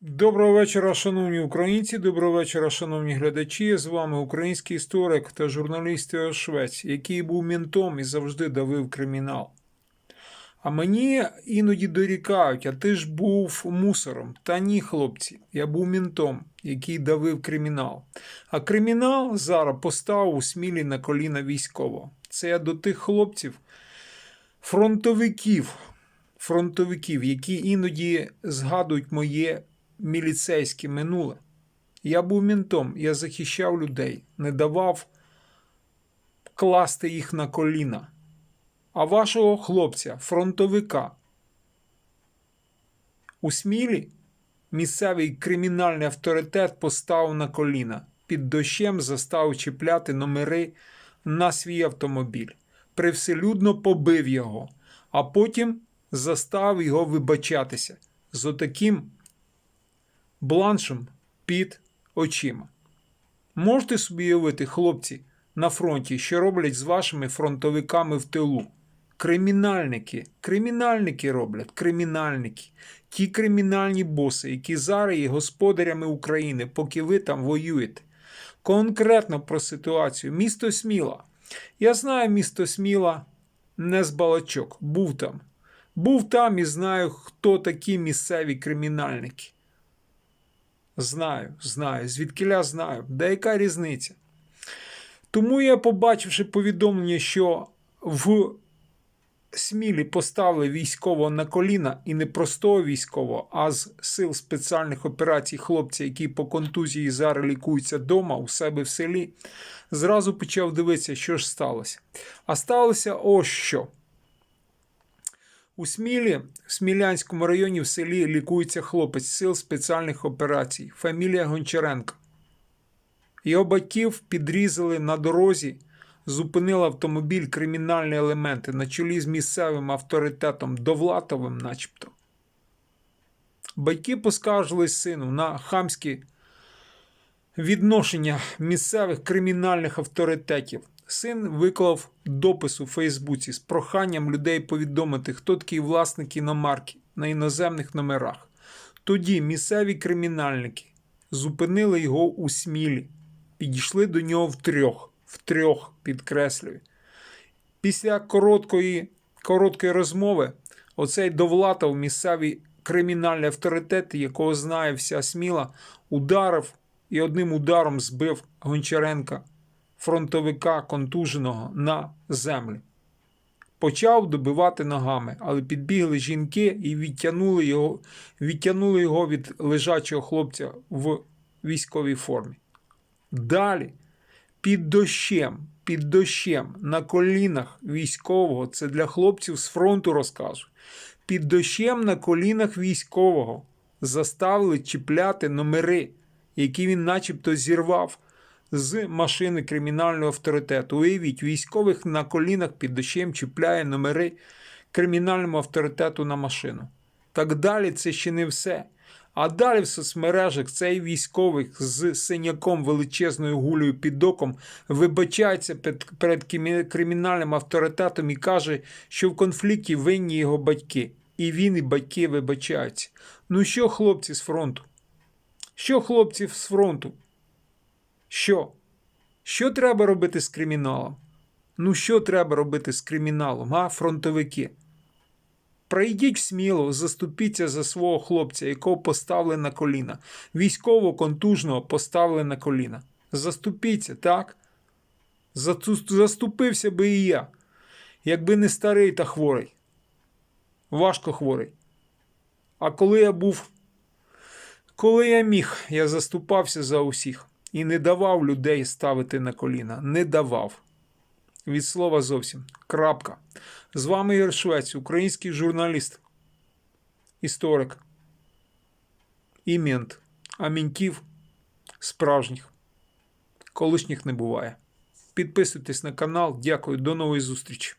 Доброго вечора, шановні українці. Доброго вечора, шановні глядачі. З вами український історик та журналіст Швець, який був ментом і завжди давив кримінал. А мені іноді дорікають, а ти ж був мусором. Та ні, хлопці, я був ментом, який давив кримінал. А кримінал зараз поставив у смілі на коліна військового. Це я до тих хлопців, фронтовиків, фронтовиків, які іноді згадують моє міліцейське минуле. Я був ментом, я захищав людей, не давав класти їх на коліна. А вашого хлопця, фронтовика, у Смілі місцевий кримінальний авторитет поставив на коліна, під дощем заставив чіпляти номери на свій автомобіль, привселюдно побив його, а потім заставив його вибачатися з отаким бланшем під очима. Можете собі уявити, хлопці, на фронті, що роблять з вашими фронтовиками в тилу? Кримінальники, кримінальники роблять, кримінальники. Ті кримінальні боси, які зараз є господарями України, поки ви там воюєте. Конкретно про ситуацію. Місто Сміла. Я знаю місто Сміла не з балачок, був там. Був там і знаю, хто такі місцеві кримінальники. Знаю, знаю, звідкиля знаю. Да яка різниця? Тому я, побачивши повідомлення, що в Смілі поставили військового на коліна і не простого військового, а з сил спеціальних операцій хлопця, які по контузії зараз лікуються вдома у себе в селі, зразу почав дивитися, що ж сталося. А сталося ось що. У Смілі, в Смілянському районі в селі лікується хлопець сил спеціальних операцій, фамілія Гончаренко. Його батьків підрізали на дорозі, зупинили автомобіль кримінальні елементи на чолі з місцевим авторитетом Довлатовим, начебто. Батьки поскаржились сину на хамські відношення місцевих кримінальних авторитетів. Син виклав допис у Фейсбуці з проханням людей повідомити, хто такі власники іномарки на іноземних номерах. Тоді місцеві кримінальники зупинили його у смілі, підійшли до нього втрьох, втрьох, підкреслюю. Після короткої, короткої розмови оцей Довлатов, місцеві кримінальні авторитети, якого знає вся сміла, ударив і одним ударом збив Гончаренка фронтовика контуженого на землю. Почав добивати ногами, але підбігли жінки і відтягнули його, відтягнули його від лежачого хлопця в військовій формі. Далі, під дощем, під дощем, на колінах військового, це для хлопців з фронту розказую, під дощем на колінах військового заставили чіпляти номери, які він начебто зірвав з машини кримінального авторитету. Уявіть, військових на колінах під дощем чіпляє номери кримінальному авторитету на машину. Так далі це ще не все. А далі в соцмережах цей військовий з синяком величезною гулею під оком вибачається перед, кримінальним авторитетом і каже, що в конфлікті винні його батьки. І він, і батьки вибачаються. Ну що, хлопці з фронту? Що хлопці з фронту? Що? Що треба робити з криміналом? Ну, що треба робити з криміналом, а, фронтовики? Прийдіть сміло, заступіться за свого хлопця, якого поставили на коліна. Військово контужного поставили на коліна. Заступіться, так? Заступився би і я, якби не старий та хворий. Важко хворий. А коли я був, коли я міг, я заступався за усіх і не давав людей ставити на коліна. Не давав. Від слова зовсім. Крапка. З вами Ігор Швець, український журналіст, історик і мент. А ментів справжніх, колишніх не буває. Підписуйтесь на канал. Дякую, до нової зустрічі.